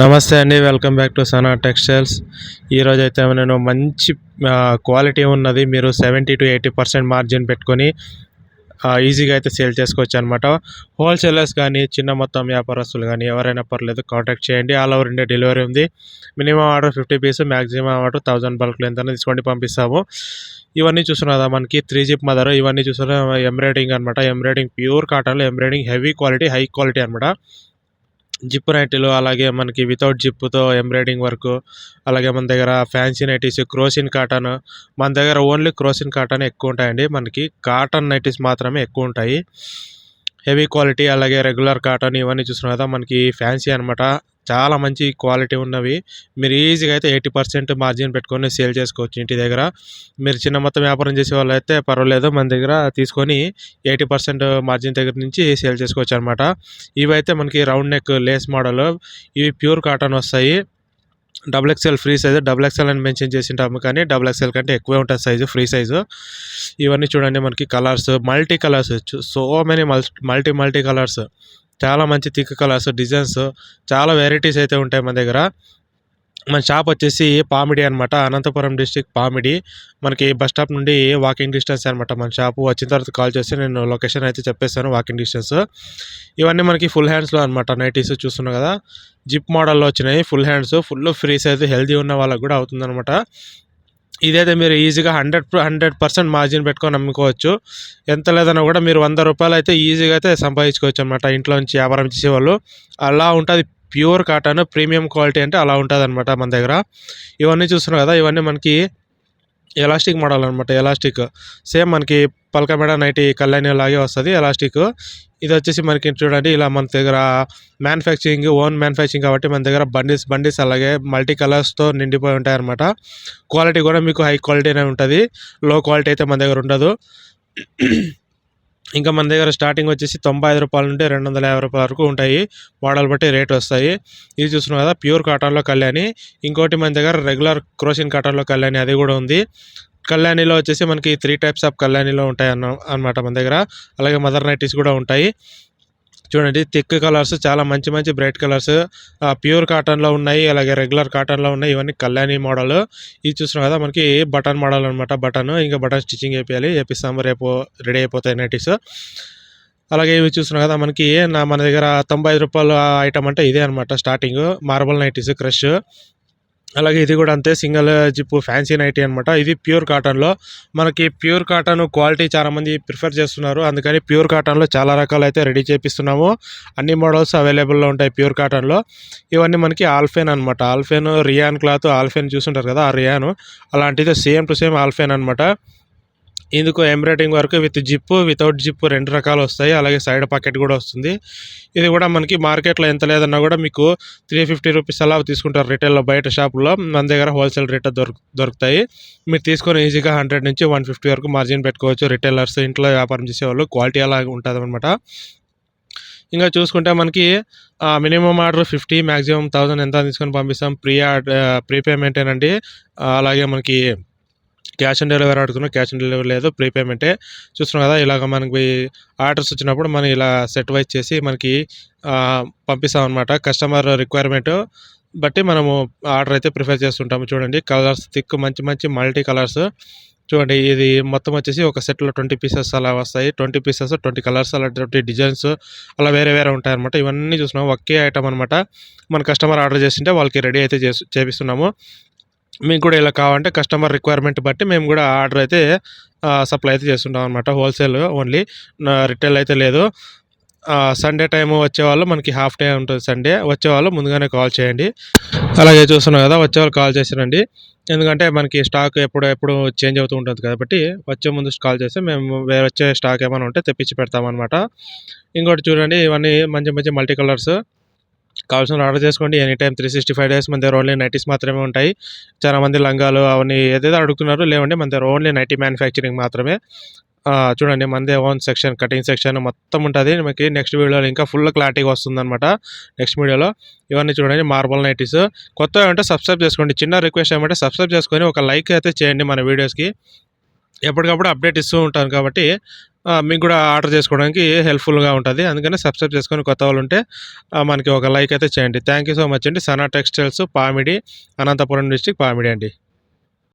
నమస్తే అండి welcome back to Sana textiles. ఈరోజు అయితే నేను మంచి క్వాలిటీ ఉన్నది. మీరు seventy to eighty percent margin పెట్టుకొని ఈజీగా అయితే సేల్ చేసుకోవచ్చు అనమాట హోల్సేలర్స్ కానీ చిన్న మొత్తం వ్యాపారస్తులు కానీ ఎవరైనా పర్లేదు కాంటాక్ట్ చేయండి. ఆల్ ఓవర్ ఇండియా డెలివరీ ఉంది. Minimum order fifty piece maximum order thousand బల్క్లో ఎంత తీసుకోండి పంపిస్తాము. ఇవన్నీ చూస్తున్నారు మనకి త్రీ జిప్ మదర్ ఇవన్నీ చూస్తున్నా ఎంబ్రాయిడింగ్ అనమాట ఎంబ్రాయిడింగ్ ప్యూర్ కాటన్లో embroidering heavy quality high quality అనమాట జిప్ నైటీలు అలాగే మనకి వితౌట్ జిప్తో ఎంబ్రాయిడింగ్ వర్క్ అలాగే మన దగ్గర ఫ్యాన్సీ నైటీస్ క్రోసిన్ కాటన్ మన దగ్గర ఓన్లీ క్రోసిన్ కాటన్ ఎక్కువ ఉంటాయండి మనకి కాటన్ నైటీస్ మాత్రమే ఎక్కువ ఉంటాయి హెవీ క్వాలిటీ అలాగే రెగ్యులర్ కాటన్ ఇవన్నీ చూస్తున్నాం కదా మనకి ఫ్యాన్సీ అనమాట చాలా మంచి క్వాలిటీ ఉన్నవి. మీరు ఈజీగా అయితే ఎయిటీ పర్సెంట్ మార్జిన్ పెట్టుకొని సేల్ చేసుకోవచ్చు ఇంటి దగ్గర. మీరు చిన్న మొత్తం వ్యాపారం చేసే వాళ్ళు అయితే పర్వాలేదు మన దగ్గర తీసుకొని ఎయిటీ పర్సెంట్ మార్జిన్ దగ్గర నుంచి సేల్ చేసుకోవచ్చు అనమాట ఇవైతే మనకి రౌండ్ నెక్ లేస్ మోడల్. ఇవి ప్యూర్ కాటన్ వస్తాయి. Double XL free size double XL అని మెన్షన్ చేసింటాము కానీ డబుల్ ఎక్స్ఎల్ కంటే ఎక్కువే ఉంటుంది సైజు ఫ్రీ సైజు. ఇవన్నీ చూడండి మనకి colours multi colours so many multi multi colours. చాలా మంచి థిక్ కలర్స్ డిజైన్స్ చాలా వెరైటీస్ అయితే ఉంటాయి మన దగ్గర. మన షాప్ వచ్చేసి పామిడి అనమాట అనంతపురం డిస్టిక్ పామిడి. మనకి బస్ స్టాప్ నుండి వాకింగ్ డిస్టెన్స్ అనమాట మన షాపు. వచ్చిన తర్వాత కాల్ చేస్తే నేను లొకేషన్ అయితే చెప్పేస్తాను వాకింగ్ డిస్టెన్స్. ఇవన్నీ మనకి ఫుల్ హ్యాండ్స్లో అనమాట నైటీస్ చూస్తున్నాం కదా. జిప్ మోడల్లో వచ్చినాయి full hands full free size healthy ఉన్న వాళ్ళకి కూడా అవుతుందనమాట ఇదైతే మీరు ఈజీగా హండ్రెడ్ హండ్రెడ్ పర్సెంట్ మార్జిన్ పెట్టుకొని అమ్ముకోవచ్చు ఎంత లేదన్నా కూడా మీరు వంద రూపాయలు అయితే ఈజీగా అయితే సంపాదించుకోవచ్చు అనమాట ఇంట్లో నుంచి వ్యాపారం చేసేవాళ్ళు అలా ఉంటుంది ప్యూర్ కాటన్ ప్రీమియం క్వాలిటీ అంటే అలా ఉంటుంది అనమాట మన దగ్గర. ఇవన్నీ చూస్తున్నారు కదా ఇవన్నీ మనకి ఎలాస్టిక్ మోడల్ అనమాట ఎలాస్టిక్. సేమ్ మనకి పల్కమేడ మెడ నైటీ కళ్యాణి లాగే వస్తుంది ఎలాస్టిక్. ఇది వచ్చేసి మనకి చూడండి ఇలా మన దగ్గర మ్యానుఫ్యాక్చరింగ్ ఓన్ మ్యానుఫ్యాక్చరింగ్ కాబట్టి మన దగ్గర బండిల్స్ బండిల్స్ అలాగే మల్టీ కలర్స్తో నిండిపోయి ఉంటాయి అనమాట క్వాలిటీ కూడా మీకు హై క్వాలిటీనే ఉంటుంది. లో క్వాలిటీ అయితే మన దగ్గర ఉండదు. ఇంకా మన దగ్గర స్టార్టింగ్ వచ్చేసి తొంభై ఐదు రూపాయల నుండి రెండు వందల యాభై రూపాయల వరకు ఉంటాయి. మోడల్ బట్టి రేట్ వస్తాయి. ఇది చూస్తున్నాం కదా ప్యూర్ కాటన్లో కళ్యాణి. ఇంకోటి మన దగ్గర రెగ్యులర్ క్రోసిన్ కాటన్లో కళ్యాణి అది కూడా ఉంది. కళ్యాణిలో వచ్చేసి మనకి త్రీ టైప్స్ ఆఫ్ కళ్యాణిలో ఉంటాయి అన్న అనమాట మన దగ్గర. అలాగే మదర్ నైటీస్ కూడా ఉంటాయి. చూడండి థిక్ కలర్స్ చాలా మంచి మంచి బ్రైట్ కలర్స్ ప్యూర్ కాటన్లో ఉన్నాయి అలాగే రెగ్యులర్ కాటన్లో ఉన్నాయి ఇవన్నీ కళ్యాణి మోడల్. ఇది చూస్తున్నాం కదా మనకి బటన్ మోడల్ అనమాట బటన్. ఇంకా బటన్ స్టిచ్చింగ్ వేయాలి వేపిస్తాము రేపు రెడీ అయిపోతాయి నైటీస్. అలాగే ఇవి చూస్తున్నాం కదా మనకి నా మన దగ్గర తొంభై ఐదు రూపాయల ఐటమ్ అంటే ఇదే అనమాట స్టార్టింగ్. Marble nighties crush. అలాగే ఇది కూడా అంతే సింగిల్ జిప్ ఫ్యాన్సీ నైటీ అనమాట ఇది ప్యూర్ కాటన్లో. మనకి ప్యూర్ కాటన్ క్వాలిటీ చాలామంది ప్రిఫర్ చేస్తున్నారు. అందుకని ప్యూర్ కాటన్లో చాలా రకాలు అయితే రెడీ చేపిస్తున్నాము. అన్ని మోడల్స్ అవైలబుల్లో ఉంటాయి ప్యూర్ కాటన్లో. ఇవన్నీ మనకి ఆల్ఫెన్ అనమాట ఆల్ఫెన్ రియాన్ క్లాత్ ఆల్ఫెన్ చూసుంటారు కదా ఆ రియాన్. అలాంటిది సేమ్ టు సేమ్ ఆల్ఫెన్ అనమాట ఇందుకు embroidering work with zip without zip రెండు రకాలు వస్తాయి. అలాగే సైడ్ పాకెట్ కూడా వస్తుంది. ఇది కూడా మనకి మార్కెట్లో ఎంత లేదన్నా కూడా మీకు త్రీ ఫిఫ్టీ రూపీస్ అలా తీసుకుంటారు రిటైల్లో బయట షాపులో మన దగ్గర హోల్సేల్ రేట్ దొరుకు దొరుకుతాయి. మీరు తీసుకొని ఈజీగా హండ్రెడ్ నుంచి వన్ ఫిఫ్టీ వరకు మార్జిన్ పెట్టుకోవచ్చు. రిటైలర్స్ ఇంట్లో వ్యాపారం చేసేవాళ్ళు క్వాలిటీ అలా ఉంటుంది అనమాట ఇంకా చూసుకుంటే మనకి minimum order fifty maximum thousand ఎంత తీసుకొని పంపిస్తాం. ప్రీ ప్రీ పేమెంటేనండి అలాగే మనకి క్యాష్ ఆన్ డెలివరీ అడుగుతున్నాం క్యాష్ ఆన్ డెలివరీ లేదు ప్రీపేమెంటే చూస్తున్నాం కదా ఇలాగ మనకి ఆర్డర్స్ వచ్చినప్పుడు మనం ఇలా సెట్ వైజ్ చేసి మనకి పంపిస్తాం అనమాట కస్టమర్ రిక్వైర్మెంట్ బట్టి మనము ఆర్డర్ అయితే ప్రిఫర్ చేస్తుంటాము. చూడండి కలర్స్ థిక్ మంచి మంచి మల్టీ కలర్స్. చూడండి ఇది మొత్తం వచ్చేసి ఒక సెట్లో ట్వంటీ పీసెస్ అలా వస్తాయి. ట్వంటీ పీసెస్ ట్వంటీ కలర్స్ అలాంటి డిజైన్స్ అలా వేరే వేరే ఉంటాయి అనమాట ఇవన్నీ చూస్తున్నాం ఒకే ఐటమ్ అనమాట మన కస్టమర్ ఆర్డర్ చేసింటే వాళ్ళకి రెడీ అయితే చేపిస్తున్నాము. మీకు కూడా ఇలా కావాలంటే కస్టమర్ రిక్వైర్మెంట్ బట్టి మేము కూడా ఆర్డర్ అయితే సప్లై అయితే చేస్తుంటాం అనమాట హోల్సేల్ ఓన్లీ రిటైల్ అయితే లేదు. సండే టైం వచ్చేవాళ్ళు మనకి హాఫ్ డే ఉంటుంది సండే వచ్చేవాళ్ళు ముందుగానే కాల్ చేయండి. అలాగే చూస్తున్నాం కదా వచ్చేవాళ్ళు కాల్ చేసారండి. ఎందుకంటే మనకి స్టాక్ ఎప్పుడు ఎప్పుడు చేంజ్ అవుతూ ఉంటుంది కాబట్టి వచ్చే ముందు కాల్ చేస్తే మేము వేరే వచ్చే స్టాక్ ఏమైనా ఉంటే తెప్పించి పెడతామన్నమాట ఇంకోటి చూడండి ఇవన్నీ మంచి మంచి మల్టీ కలర్స్ కావాల్సిన ఆర్డర్ చేసుకోండి. Any time three sixty five days మన దగ్గర ఓన్లీ నైటీస్ మాత్రమే ఉంటాయి. చాలా మంది లంగాలు అవన్నీ ఏదైతే అడుగుతున్నారో. లేవండి మన దగ్గర ఓన్లీ నైటీ మ్యానుఫ్యాక్చరింగ్ మాత్రమే. చూడండి మనదే ఓన్ సెక్షన్ కటింగ్ సెక్షన్ మొత్తం ఉంటుంది. మనకి నెక్స్ట్ వీడియోలో ఇంకా ఫుల్ క్లారిటీగా వస్తుందన్నమాట. నెక్స్ట్ వీడియోలో ఇవన్నీ చూడండి మార్బల్ నైటీస్ కొత్త అంటే సబ్స్క్రైబ్ చేసుకోండి. చిన్న రిక్వెస్ట్ ఏమంటే సబ్స్క్రైబ్ చేసుకొని ఒక లైక్ అయితే చేయండి మన వీడియోస్కి ఎప్పటికప్పుడు అప్డేట్ ఇస్తూ ఉంటాను కాబట్టి మీకు కూడా ఆర్డర్ చేసుకోవడానికి హెల్ప్ఫుల్గా ఉంటుంది. అందుకని సబ్స్క్రైబ్ చేసుకొని కొత్త వాళ్ళు ఉంటే మనకి ఒక లైక్ అయితే చేయండి. థ్యాంక్ యూ సో మచ్ అండి. సనా టెక్స్టైల్స్ పామిడి అనంతపురం డిస్టిక్ పామిడి అండి.